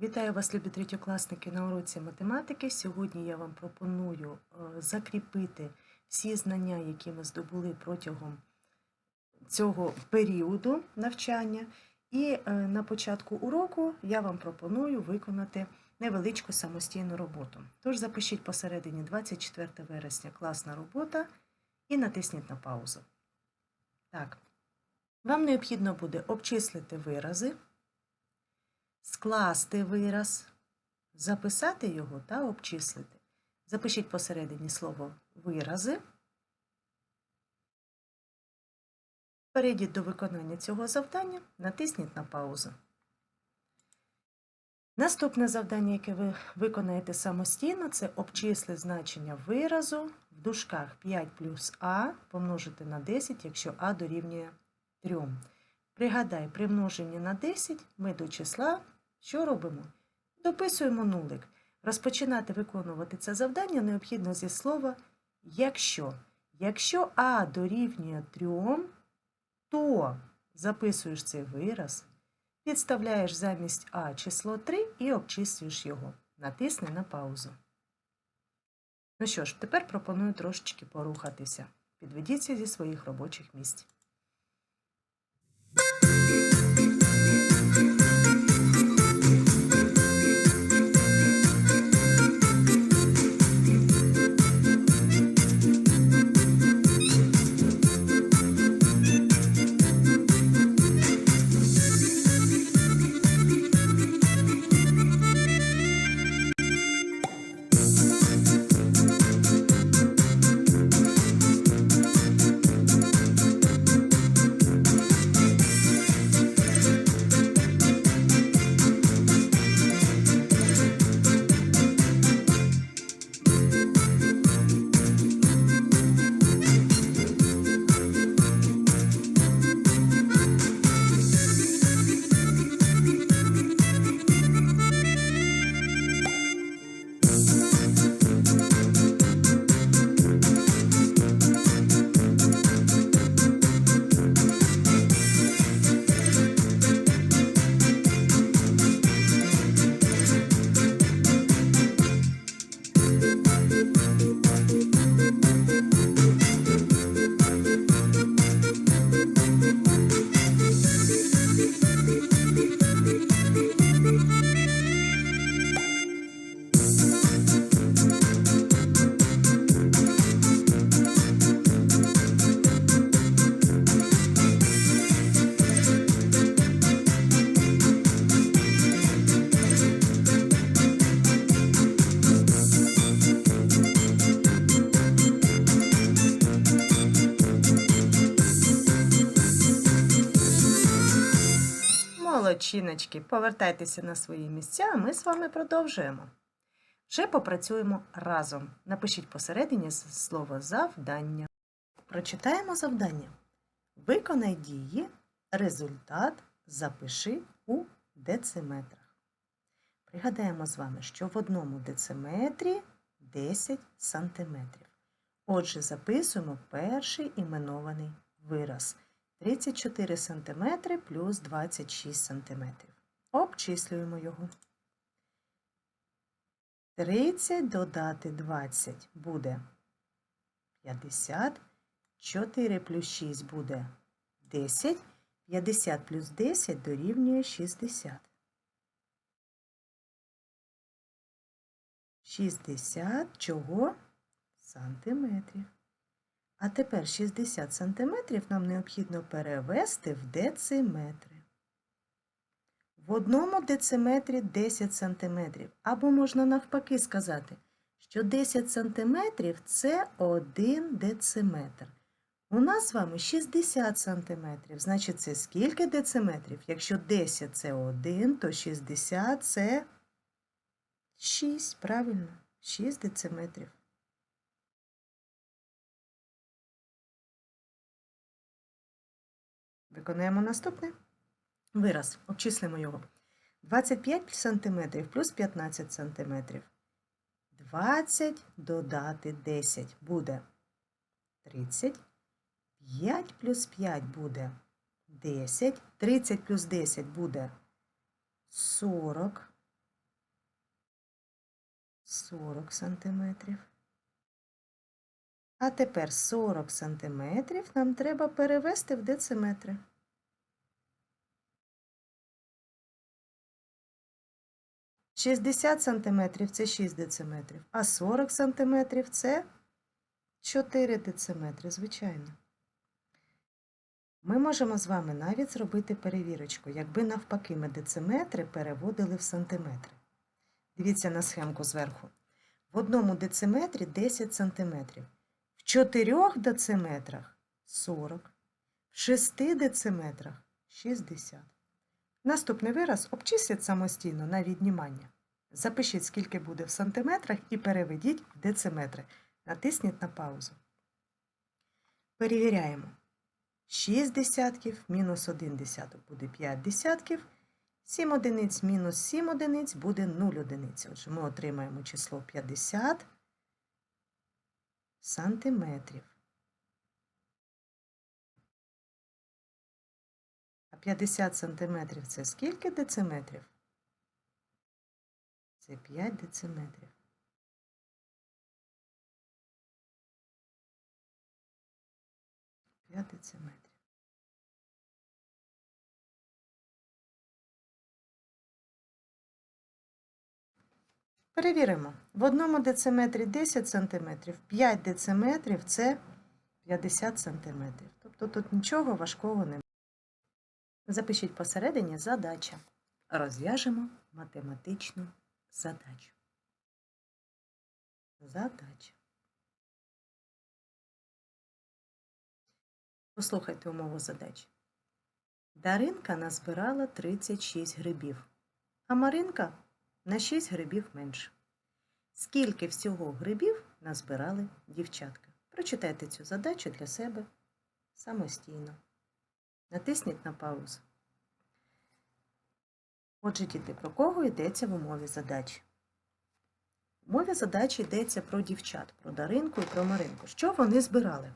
Вітаю вас, любі третьокласники, на уроці математики. Сьогодні я вам пропоную е, закріпити всі знання, які ми здобули протягом цього періоду навчання. І е, на початку уроку я вам пропоную виконати невеличку самостійну роботу. Тож запишіть посередині 24 вересня класна робота і натисніть на паузу. Так, вам необхідно буде обчислити вирази скласти вираз, записати його та обчислити. Запишіть посередині слово вирази. Перейдіть до виконання цього завдання, натисніть на паузу. Наступне завдання, яке ви виконаєте самостійно, це обчисли значення виразу в дужках 5 плюс а помножити на 10, якщо а дорівнює 3. Пригадай, при множенні на 10 ми до числа що робимо? Дописуємо нулик. Розпочинати виконувати це завдання необхідно зі слова якщо. Якщо А дорівнює 3, то записуєш цей вираз, підставляєш замість А число 3 і обчислюєш його. Натисни на паузу. Ну що ж, тепер пропоную трошечки порухатися. Підведіться зі своїх робочих місць. Молодчиночки, повертайтеся на свої місця, а ми з вами продовжуємо. Вже попрацюємо разом. Напишіть посередині слово завдання. Прочитаємо завдання. Виконай дії, результат запиши у дециметрах. Пригадаємо з вами, що в одному дециметрі 10 сантиметрів. Отже, записуємо перший іменований вираз. 34 см плюс 26 см. Обчислюємо його. 30 додати 20 буде 50. 4 плюс 6 буде 10. 50 плюс 10 дорівнює 60. 60 чого? Сантиметрів. А тепер 60 см нам необхідно перевести в дециметри. В одному дециметрі 10 см. Або можна навпаки сказати, що 10 см це 1 дециметр. У нас з вами 60 см. Значить, це скільки дециметрів? Якщо 10 це 1, то 60 це 6. Правильно, 6 дециметрів. Виконуємо наступне. Вираз. Обчислимо його. 25 см плюс 15 см. 20 додати 10 буде 30. 5 плюс 5 буде 10. 30 плюс 10 буде 40. 40 сантиметрів. А тепер 40 сантиметрів нам треба перевести в дециметри. Шістдесят сантиметрів це 6 дециметрів, а 40 сантиметрів це 4 дециметри, звичайно. Ми можемо з вами навіть зробити перевірочку, якби навпаки ми дециметри переводили в сантиметри. Дивіться на схемку зверху. В одному дециметрі 10 сантиметрів, 4 дециметрах 40, в 6 дециметрах 60. Наступний вираз обчисліть самостійно на віднімання. Запишіть, скільки буде в сантиметрах і переведіть в дециметри. Натисніть на паузу. Перевіряємо. 6 десятків мінус 1 десяток буде 5 десятків. 7 одиниць мінус 7 одиниць буде 0 одиниць. Отже, ми отримаємо число 50 сантиметрів. А 50 сантиметрів це скільки дециметрів? Це 5 дециметрів. П'ять дециметрів. Перевіримо. В одному дециметрі 10 см, 5 дециметрів це 50 см. Тобто тут нічого важкого немає. Запишіть посередині задача. Розв'яжемо математичну задачу. Задача. Послухайте умову задачі. Даринка назбирала 36 грибів, а Маринка на 6 грибів менше. Скільки всього грибів назбирали дівчатка? Прочитайте цю задачу для себе самостійно. Натисніть на паузу. Отже, діти, про кого йдеться в умові задачі? В умові задачі йдеться про дівчат, про Даринку і про Маринку. Що вони збирали?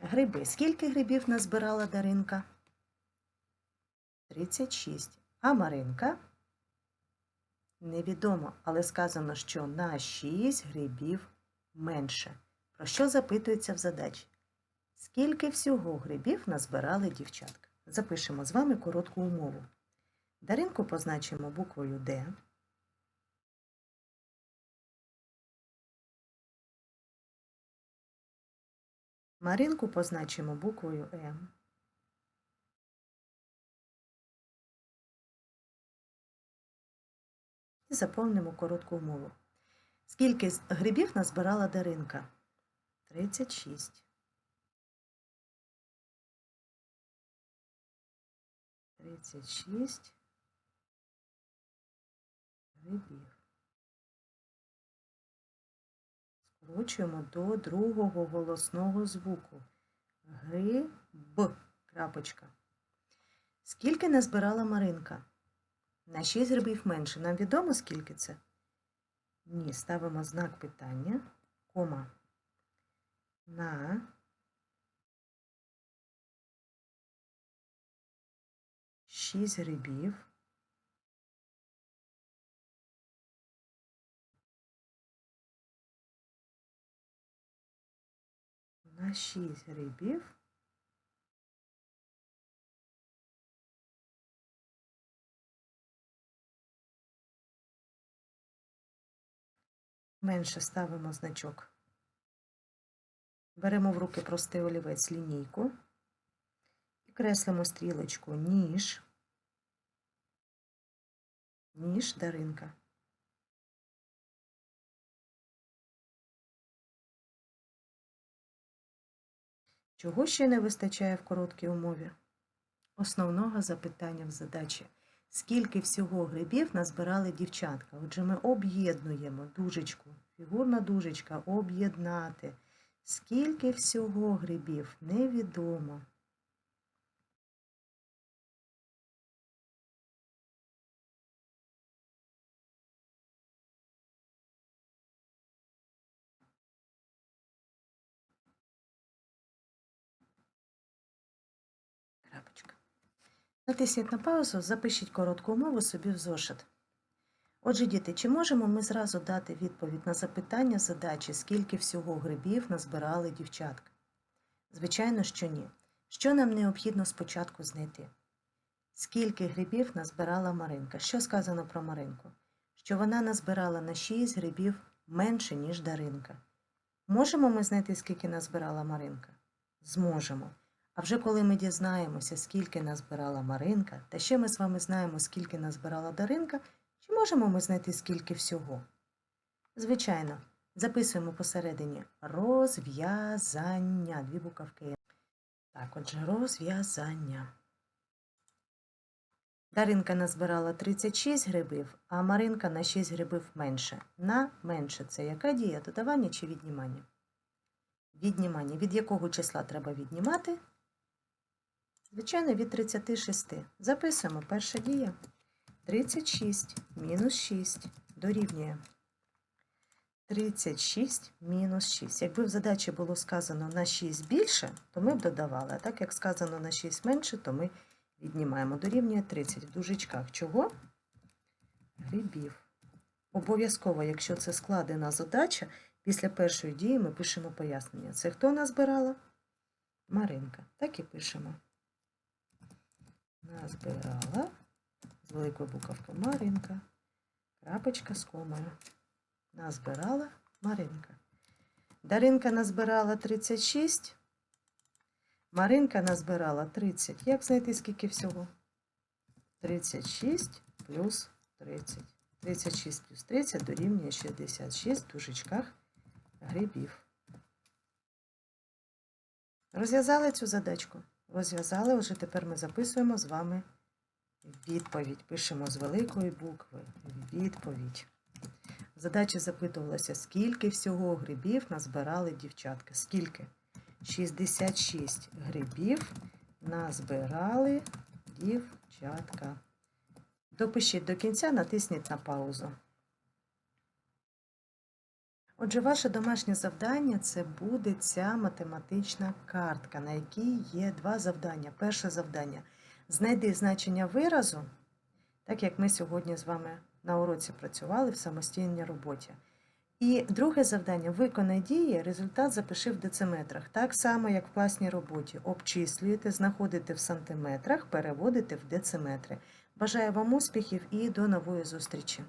Гриби. Скільки грибів назбирала Даринка? 36. А Маринка? Невідомо, але сказано, що на 6 грибів менше. Про що запитується в задачі? Скільки всього грибів назбирали дівчатка? Запишемо з вами коротку умову. Даринку позначимо буквою Д. Маринку позначимо буквою М. заповнимо коротку умову. Скільки грибів назбирала Даринка? 36. 36 грибів. Скорочуємо до другого голосного звуку. Гриб. Крапочка. Скільки назбирала Маринка? На 6 грибів менше. Нам відомо, скільки це? Ні, ставимо знак питання, кома. На шість грибів. На шість грибів менше ставимо значок. Беремо в руки простий олівець лінійку і креслимо стрілочку ніж, ніж даринка. Чого ще не вистачає в короткій умові? Основного запитання в задачі. Скільки всього грибів назбирали дівчатка? Отже, ми об'єднуємо дужечку, фігурна дужечка, об'єднати. Скільки всього грибів? Невідомо. Натисніть на паузу, запишіть коротку умову собі в зошит. Отже, діти, чи можемо ми зразу дати відповідь на запитання задачі, скільки всього грибів назбирали дівчатка? Звичайно, що ні. Що нам необхідно спочатку знайти? Скільки грибів назбирала Маринка? Що сказано про Маринку? Що вона назбирала на 6 грибів менше, ніж Даринка. Можемо ми знайти, скільки назбирала Маринка? Зможемо. А вже коли ми дізнаємося, скільки назбирала Маринка, та ще ми з вами знаємо, скільки назбирала Даринка, чи можемо ми знайти скільки всього? Звичайно, записуємо посередині розв'язання. Дві буковки. Так, отже, розв'язання. Даринка назбирала 36 грибів, а Маринка на 6 грибів менше. На менше це яка дія? Додавання чи віднімання? Віднімання. Від якого числа треба віднімати? Звичайно, від 36. Записуємо перша дія. 36 мінус 6 дорівнює 36 мінус 6. Якби в задачі було сказано на 6 більше, то ми б додавали. А так як сказано на 6 менше, то ми віднімаємо. Дорівнює 30 в дужечках. Чого? Грибів. Обов'язково, якщо це складена задача, після першої дії ми пишемо пояснення. Це хто назбирала? Маринка. Так і пишемо. Назбирала з великою буковкою Маринка. Крапочка з комою. Назбирала Маринка. Даринка назбирала 36. Маринка назбирала 30. Як знайти скільки всього? 36 плюс 30. 36 плюс 30 дорівнює 66 в дужечках грибів. Розв'язали цю задачку? Розв'язали, отже, тепер ми записуємо з вами відповідь. Пишемо з великої букви відповідь. В задачі скільки всього грибів назбирали дівчатка. Скільки? 66 грибів назбирали дівчатка. Допишіть до кінця, натисніть на паузу. Отже, ваше домашнє завдання це буде ця математична картка, на якій є два завдання. Перше завдання знайди значення виразу, так як ми сьогодні з вами на уроці працювали в самостійній роботі. І друге завдання виконай дії, результат запиши в дециметрах. Так само, як в класній роботі. Обчислюєте, знаходите в сантиметрах, переводите в дециметри. Бажаю вам успіхів і до нової зустрічі!